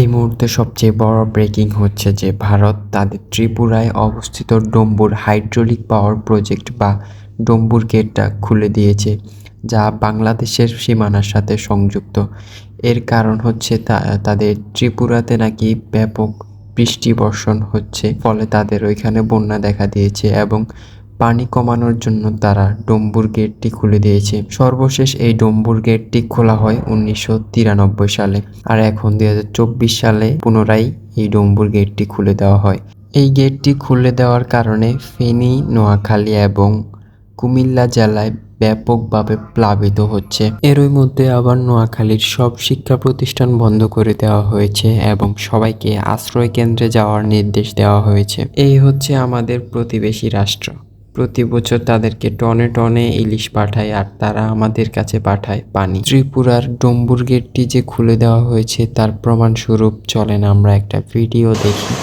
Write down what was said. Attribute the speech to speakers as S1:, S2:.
S1: এই মুহূর্তে সবচেয়ে বড় ব্রেকিং হচ্ছে যে ভারত তাদের ত্রিপুরায় অবস্থিত ডম্বুর হাইড্রোলিক পাওয়ার প্রজেক্ট বা ডম্বুর গেটটা খুলে দিয়েছে, যা বাংলাদেশের সীমানার সাথে সংযুক্ত। এর কারণ হচ্ছে তাদের ত্রিপুরাতে নাকি ব্যাপক বৃষ্টি বর্ষণ হচ্ছে, ফলে তাদের ওইখানে বন্যা দেখা দিয়েছে এবং পানি কমানোর জন্য তারা ডম্বুর গেটটি খুলে দিয়েছে। সর্বশেষ এই ডম্বুর গেটটি খোলা হয় উনিশশো তিরানব্বই সালে আর এখন দুই হাজার চব্বিশ সালে পুনরায় এই ডম্বুর গেটটি খুলে দেওয়া হয়। এই গেটটি খুলে দেওয়ার কারণে ফেনী, নোয়াখালী এবং কুমিল্লা জেলায় ব্যাপকভাবে প্লাবিত হচ্ছে। এরই মধ্যে আবার নোয়াখালীর সব শিক্ষা প্রতিষ্ঠান বন্ধ করে দেওয়া হয়েছে এবং সবাইকে আশ্রয় কেন্দ্রে যাওয়ার নির্দেশ দেওয়া হয়েছে। এই হচ্ছে আমাদের প্রতিবেশী রাষ্ট্র। প্রতি বছর তাদেরকে টনে টনে ইলিশ পাঠায় আর তারা আমাদের কাছে পাঠায় পানি ত্রিপুরার ডম্বুর গেটটি যে খুলে দেওয়া হয়েছে তার প্রমাণস্বরূপ চলেন আমরা একটা ভিডিও দেখি.